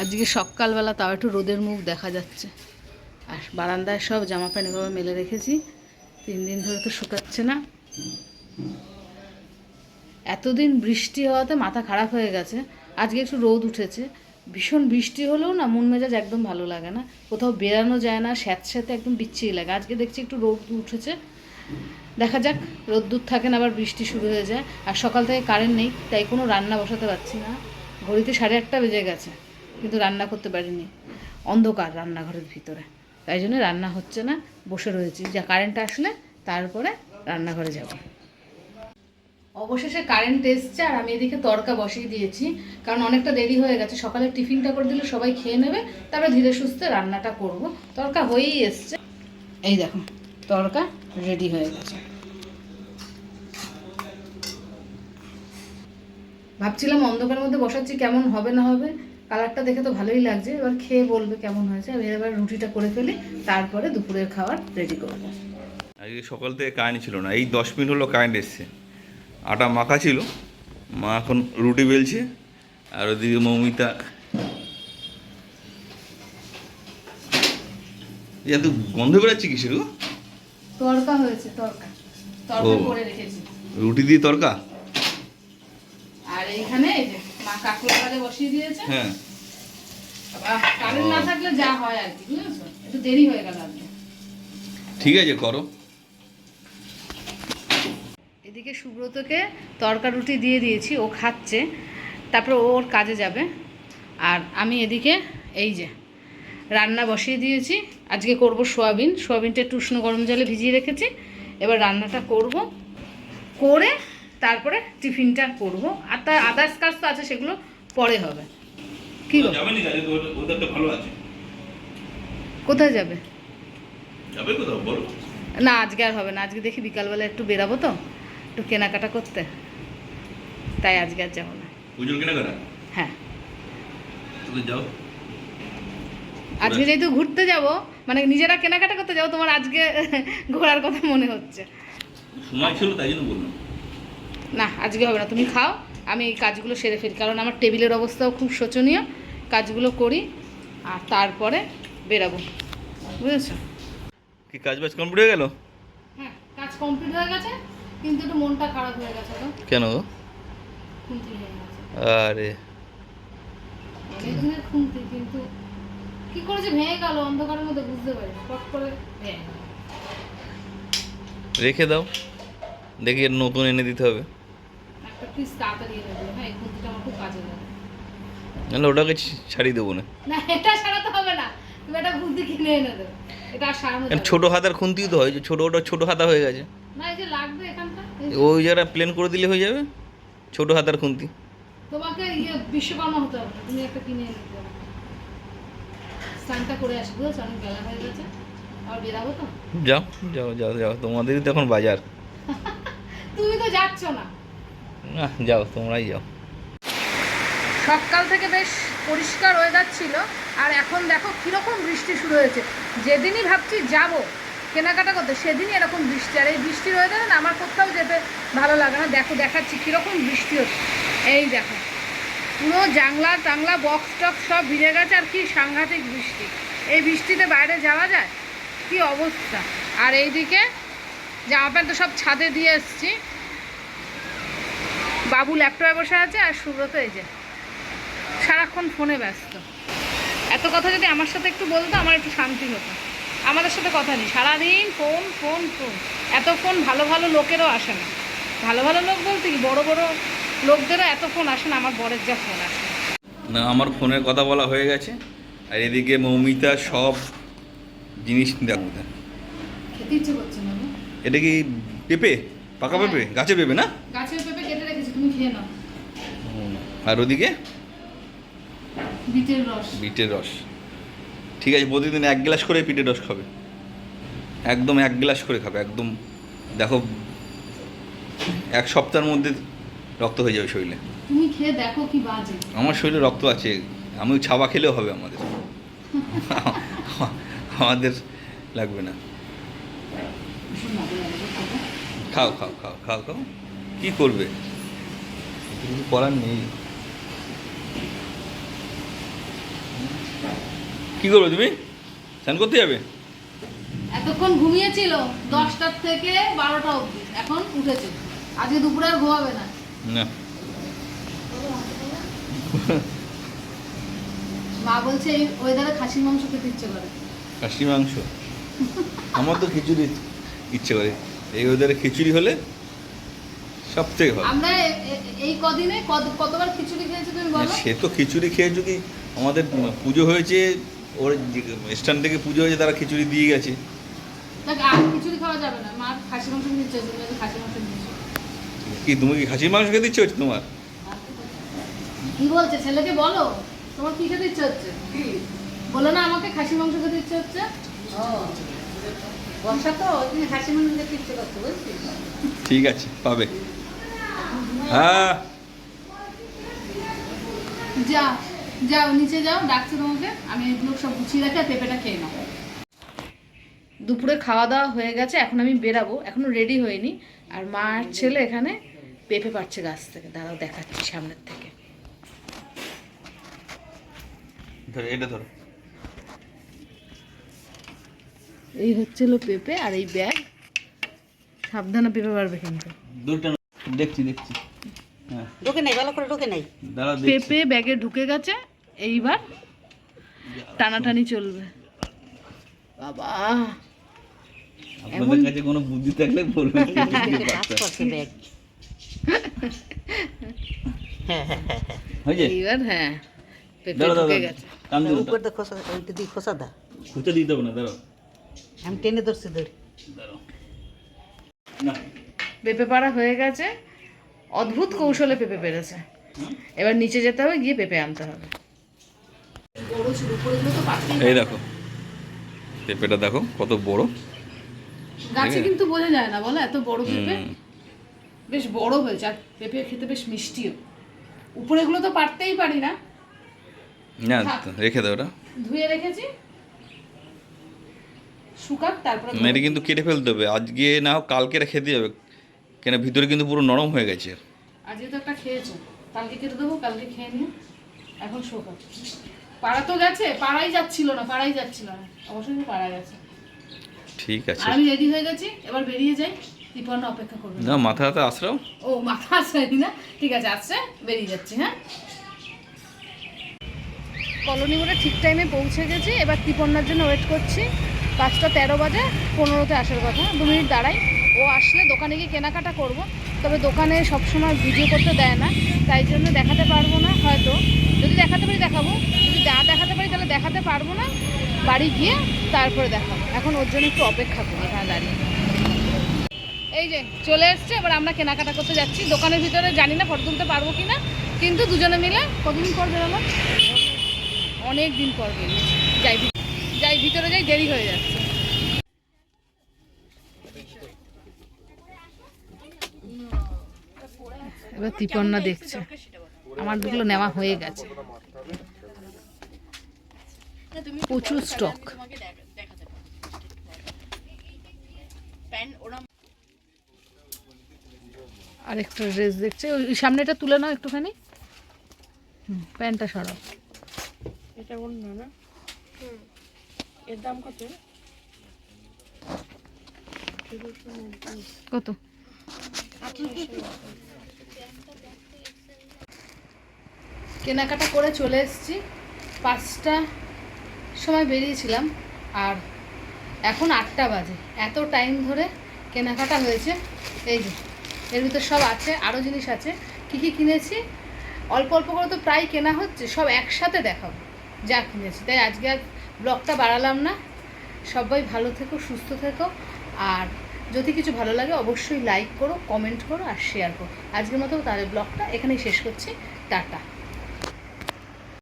আজকে সকালবেলা তাও একটু রোদের মুখ দেখা যাচ্ছে। আর বারান্দায় সব জামা প্যান্ট এভাবে মেলে রেখেছি। তিন দিন ধরে তো শুকাচ্ছে না। এতদিন বৃষ্টি হওয়াতে মাথা খারাপ হয়ে গেছে। আজকে একটু রোদ উঠেছে। ভীষণ বৃষ্টি হলেও না, মন মেজাজ একদম ভালো লাগে না। কোথাও বেরানো যায় না, স্যাঁতস্যাঁতে একদম বিচ্ছিরি লাগে। আজকে দেখছি একটু রোদ উঠেছে। দেখা যাক, রোদ্দুর থাকে না, আবার বৃষ্টি শুরু হয়ে যায়। আর সকাল থেকে কারেন্ট নেই, তাই কোনো রান্না বসাতে পারছি না। ঘড়িতে সাড়ে আটটা বেজে গেছে। কিন্তু রান্না করতে পারিনি। অন্ধকার রান্নাঘরের ভিতরে। তাই জন্য রান্না হচ্ছে না, বসে রয়েছি। যা কারেন্ট আসলে তারপরে রান্নাঘরে যাব। অবশেষে কারেন্ট এসছে আর আমি এদিকে তড়কা বসিয়ে দিয়েছি। কারণ অনেকটা দেরি হয়ে গেছে। সকালে টিফিনটা করে দিলে সবাই খেয়ে নেবে, তারপরে ধীরে সুস্থে রান্নাটা করব। তড়কা হয়েই এসছে। এই দেখো, তড়কা রেডি হয়ে গেছে। ভাবছিলাম অন্ধকারের মধ্যে বসাচ্ছি, কেমন হবে না হবে। কালারটা দেখে তো ভালোই লাগছে। এবার খেয়ে বলবে কেমন হয়েছে। আমি এবার রুটিটা করে ফেলি তারপরে দুপুরের খাবার রেডি করব। আজকে সকাল থেকে কারেন্ট ছিল না। এই দশ মিনিট হলো কারেন্ট এসছে। আটা মাখা ছিল। মা এখন রুটি বেলছে। আর ওদিকে মৌমিতা। এত গন্ধ বেড়াচ্ছে কি শুরু তরকা হয়েছে তরকা তড়কা ও। করে রেখেছি। রুটি দিয়ে তরকা আর এইখানে এই যে মা বসিয়ে দিয়েছে। হ্যাঁ। কারেন্ট না থাকলে যা হয় আর কি বুঝেছ? একটু দেরি হয়ে গেল আজকে। ঠিক আছে করো। এদিকে সুব্রতকে তরকা রুটি দিয়ে দিয়েছি ও খাচ্ছে। তারপর ও ওর কাজে যাবে। আর আমি এদিকে এই যে রান্না বসিয়ে দিয়েছি। আজকে করব সোয়াবিন। সোয়াবিনটা একটু উষ্ণ গরম জলে ভিজিয়ে রেখেছি। এবার রান্নাটা করব। করে তারপরে টিফিনটা করব। আর তার আদার্স কাজ তো আছে সেগুলো পরে হবে। কি কোথায় যাবে? যাবে কোথাও বলো। না আজকে আর হবে না। আজকে দেখি বিকালবেলা একটু বেরাবো তো একটু কেনাকাটা করতে। তাই আজকে আর যাব না। পুজোর কেনাকাটা? হ্যাঁ। যাও। আজকে যেহেতু ঘুরতে যাব মানে নিজেরা কেনাকাটা করতে যাব তোমার আজকে ঘোরার কথা মনে হচ্ছে। সময় ছিল তাই জন্য বললাম। না আজকে হবে না। তুমি খাও আমি এই কাজগুলো সেরে ফেলি। কারণ আমার টেবিলের অবস্থাও খুব শোচনীয়। কাজগুলো করি আর তারপরে বেরাবো। বুঝেছ? কি কাজ বাজ কমপ্লিট হয়ে গেল? হ্যাঁ কাজ কমপ্লিট হয়ে গেছে কিন্তু একটু মনটা খারাপ হয়ে গেছে তো। কেন গো? আরে। অনেকদিনের খুন্তি কিন্তু কি করে যে ভেঙে গেল অন্ধকারের মধ্যে বুঝতে পারি পট করে রেখে দাও দেখি নতুন এনে দিতে হবে। প্লিজ তাড়াতাড়ি এনে দিও। হ্যাঁ এই খুন্তিটা আমার খুব কাজে লাগে। নাহলে ওটাকে ছাড়িয়ে দেবো না। না এটা সারাতে হবে না। তুমি একটা খুন্তি কিনে এনে দেবে এটা আর সারানো। ছোট হাতার খুন্তিও তো হয় যে ছোট ওটা ছোট হাতা হয়ে গেছে। না এই যে লাগবে এখানটা? ওই যারা প্লেন করে দিলে হয়ে যাবে ছোট হাতার খুন্তি। তোমাকে ইয়ে বিশ্বকর্মা হতে হবে। তুমি একটা কিনে এনে দেবে স্নানটা করে আসি বুঝেছ? অনেক বেলা হয়ে গেছে। আর বেরাবো তো? যাও যাও যাও যাও। তোমাদেরই তো এখন বাজার। তুমি তো যাচ্ছ না। না, যাও, তোমরাই যাও। সকাল থেকে বেশ পরিষ্কার ওয়েদার ছিল, আর এখন দেখো কীরকম বৃষ্টি শুরু হয়েছে। যেদিনই ভাবছি যাব কেনাকাটা করতে, সেদিনই এরকম বৃষ্টি। আর এই বৃষ্টির ওয়েদারে না আমার কোথাও যেতে ভালো লাগে না। দেখো, দেখাচ্ছি কীরকম বৃষ্টি হচ্ছে। এই দেখো, পুরো জাংলা টাংলা বক্স টক্স সব ভিজে গেছে, আর কি সাংঘাতিক বৃষ্টি। এই বৃষ্টিতে বাইরে যাওয়া যায়? কি অবস্থা? আর এইদিকে জামা প্যান্ট তো সব ছাদে দিয়ে এসছি। বাবু ল্যাপটপে বসে আছে আর সুব্রত এই যে সারাক্ষণ ফোনে ব্যস্ত। এত কথা যদি আমার সাথে একটু বলতো আমার একটু শান্তি হতো। আমাদের সাথে কথা নেই। সারাদিন ফোন ফোন ফোন। এত ফোন ভালো ভালো লোকেরও আসে না। ভালো ভালো লোক বলতে কি? বড় বড় লোকদেরও এত ফোন আসে না আমার বরের যা ফোন আসে। না আমার ফোনের কথা বলা হয়ে গেছে। আর এদিকে মৌমিতা সব জিনিস দেখো। এটা কি পেঁপে? পাকা হ্যাঁ। পেঁপে? গাছে পেঁপে না? গাছের পেঁপে কেটে রেখেছি তুমি খেয়ে নাও আর ওদিকে? বিটের রস। বিটের রস। ঠিক আছে প্রতিদিন এক গ্লাস করে পিঠের রস খাবে। একদম এক গ্লাস করে খাবে একদম। দেখো এক সপ্তাহের মধ্যে রক্ত হয়ে যাবে শরীরে। তুমি খেয়ে দেখো কি বাজে। আমার শরীরে রক্ত আছে আমি ছাবা খেলেও হবে আমাদের। আমাদের লাগবে না। খাও খাও খাও খাও খাও। কী করবে? কিছু করার নেই। কি করবে তুমি? স্নান করতে যাবে? এতক্ষণ ঘুমিয়েছিল দশটার থেকে বারোটা অবধি। এখন উঠেছে। আজকে দুপুরে আর ঘুমাবে না। না। মা বলছে এই ওয়েদারে খাসির মাংস খেতে ইচ্ছে করে। খাসি মাংস? আমার তো খিচুড়ি ইচ্ছে করে। এই ওয়েদারে খিচুড়ি হলে সব থেকে ভালো। আমরা এই কদিনে কত- কতবার খিচুড়ি খেয়েছি তুমি বলো? সে তো খিচুড়ি খেয়েছো কি? আমাদের পুজো হয়েছে ওর স্ট্যান্ড থেকে পুজো হয়েছে তারা খিচুড়ি দিয়ে গেছে। খিচুড়ি খাওয়া যাবে না। মা খাসি মাংস খেতে তুমি খাসি মাংস কি তুমি কি খাসির মাংস খেতে ইচ্ছে হচ্ছে তোমার? কি বলছে? ছেলেকে বলো। তোমার কি খেতে ইচ্ছে হচ্ছে? বলো না আমাকে খাসি মাংস খেতে ইচ্ছে হচ্ছে। বর্ষা তো ওই জন্য হাসি মনে দেখতে ইচ্ছে করছে বুঝছিস ঠিক আছে পাবে। হ্যাঁ। যাও যাও নিচে যাও ডাকছে তোমাকে। আমি এগুলো সব গুছিয়ে রাখি আর পেঁপেটা খেয়ে নাও। দুপুরে খাওয়া দাওয়া হয়ে গেছে এখন আমি বেরাবো। এখনও রেডি হয়নি। আর মা আর ছেলে এখানে পেঁপে পাচ্ছে গাছ থেকে। দাঁড়াও দেখাচ্ছি সামনের থেকে। ধরো এটা ধরো। এই হচ্ছিল পেঁপে আর এই ব্যাগ। সাবধানে পেঁপে পারবে কিন্তু। দুটো দেখছি দেখছি। ঢুকে নেই ভালো করে ঢুকে নেই। দাঁড়া পেঁপে ব্যাগে ঢুকে গেছে এইবার টানাটানি চলবে। বাবা। আপনাদের কাছে কোনো বুদ্ধি থাকলে বলবেন হ্যাঁ হ্যাঁ হ্যাঁ হ্যাঁ। হয়েছে? এইবার হ্যাঁ। পেঁপে ঢুকে গেছে। উপর দিয়ে খোসা ওইটা খোসা দা। খুঁজে দিতে হবে না দাঁড়াও। আমি টেনে ধরছি ধরি। দাঁড়াও। পেঁপে পাড়া হয়ে গেছে। অদ্ভুত কৌশলে পেঁপে পেরেছে এবার নিচে যেতে হবে গিয়ে পেঁপে আনতে হবে। এই দেখো পেঁপেটা দেখো কত বড়। গাছে কিন্তু বোঝা যায় না বলো এত বড় পেঁপে? বেশ বড় হয়েছে আর পেঁপে খেতে বেশ মিষ্টিও। উপরেগুলো তো পারতেই পারি না। না রেখে দাও ওটা। ধুয়ে রেখেছি। শুকাক তারপরে এটা কিন্তু কেটে ফেলতে হবে। আজকে না হোক কালকে এটা খেতে যাবে। কেন ভিতরে কিন্তু পুরো নরম হয়ে গেছে। আজকে তো একটা খেয়েছো কালকে কেটে দেবো কালকে খেয়ে নিও। এখন শোকা পাড়া তো গেছে পাড়াই যাচ্ছিল না পাড়াই যাচ্ছিল না। অবশ্যই পাড়া গেছে। ঠিক আছে। আমি রেডি হয়ে গেছি এবার বেরিয়ে যাই ত্রিপর্ণ অপেক্ষা করবে। না মাথা হাতে আসরাও ও মাথা আসেনি না। ঠিক আছে আসছে বেরিয়ে যাচ্ছি হ্যাঁ। কলোনি মোড়ে ঠিক টাইমে পৌঁছে গেছি এবার ত্রিপর্ণার জন্য ওয়েট করছি। পাঁচটা তেরো বাজে পনেরোতে আসার কথা। দু মিনিট দাঁড়াই। ও আসলে দোকানে গিয়ে কেনাকাটা করব, তবে দোকানে সবসময় ভিডিও করতে দেয় না, তাই জন্য দেখাতে পারব না হয়তো। যদি দেখাতে পারি দেখাবো, যদি না দেখাতে পারি তাহলে দেখাতে পারব না, বাড়ি গিয়ে তারপরে দেখাবো। এখন ওর জন্য একটু অপেক্ষা করি এখানে দাঁড়িয়ে। এই যে, চলে এসছে, এবার আমরা কেনাকাটা করতে যাচ্ছি। দোকানের ভিতরে জানি না ফটো তুলতে পারব কি না কিন্তু দুজনে মিলে কতদিন পর বেরোলাম? অনেক দিন পর বেরিয়েছি। যাই যাই ভিতরে যাই, দেরি হয়ে যাচ্ছে। এবার ত্রিপর্ণা দেখছে। আমার দুগুলো নেওয়া হয়ে গেছে। প্রচুর স্টক আরেকটা ড্রেস দেখছে। ওই সামনেটা তুলে নাও একটুখানি। হুম, প্যান্টটা সরাও। এটা অন্য না এর দাম কত? কত? কেনাকাটা করে চলে এসেছি। পাঁচটা সময় বেরিয়েছিলাম আর এখন আটটা বাজে। এত টাইম ধরে কেনাকাটা হয়েছে। এই যে, এর ভিতর সব আছে আরও জিনিস আছে। কী কী কিনেছি? অল্প অল্প করে তো প্রায় কেনা হচ্ছে, সব একসাথে দেখাবো যা কিনেছি। তাই আজকে আর ব্লগটা বাড়ালাম না। সবাই ভালো থেকো, সুস্থ থেকো। আর যদি কিছু ভালো লাগে অবশ্যই লাইক করো কমেন্ট করো আর শেয়ার করো। আজকের মতো তাহলে ব্লগটা এখানেই শেষ করছি। টাটা।